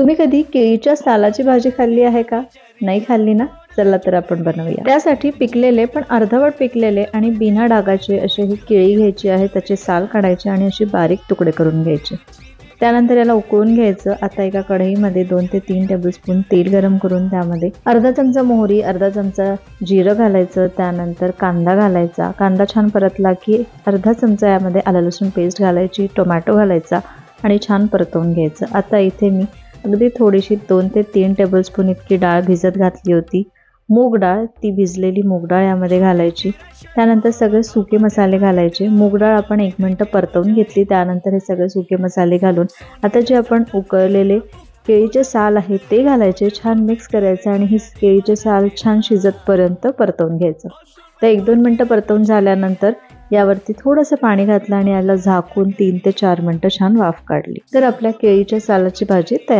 तुम्ही कधी केळीच्या सालाची भाजी खाल्ली आहे का? नाही खाल्ली ना? चला तर आपण बनवूया. त्यासाठी पिकलेले पण अर्धवट पिकलेले आणि बिना डागाचे असे ही केळी घ्यायची आहे त्याचे साल काढायचे आणि असे बारीक तुकडे करून घ्यायचे. त्यानंतर याला उकळून घ्यायचं. आता एका कढईमध्ये दोन ते तीन टेबलस्पून तेल गरम करून त्यामध्ये अर्धा चमचा मोहरी अर्धा चमचा जिरं घालायचं त्यानंतर कांदा घालायचा. कांदा छान परतला की अर्धा चमचा यामध्ये आलं लसूण पेस्ट घालायची टोमॅटो घालायचा आणि छान परतवून घ्यायचं. आता इथे मी अगदी थोडीशी दोन ते तीन टेबलस्पून इतकी डाळ भिजत घातली होती. मूग डाळ ती भिजलेली मूग डाळ यामध्ये घालायची. त्यानंतर सगळे सुके मसाले घालायचे. मूग डाळ आपण एक मिनटं परतवून घेतली. त्यानंतर हे सगळे सुके मसाले घालून आता जे आपण उकळलेले केळीचे साल आहे ते घालायचे. छान मिक्स करायचं आणि ही केळीचे साल छान शिजतपर्यंत परतवून घ्यायचं. तर एक दोन मिनटं परतवून झाल्यानंतर यावरती थोडंसं पाणी घातलं आणि याला झाकून तीन ते चार मिनटं छान वाफ काढली. तर आपल्या केळीच्या सालाची भाजी तयार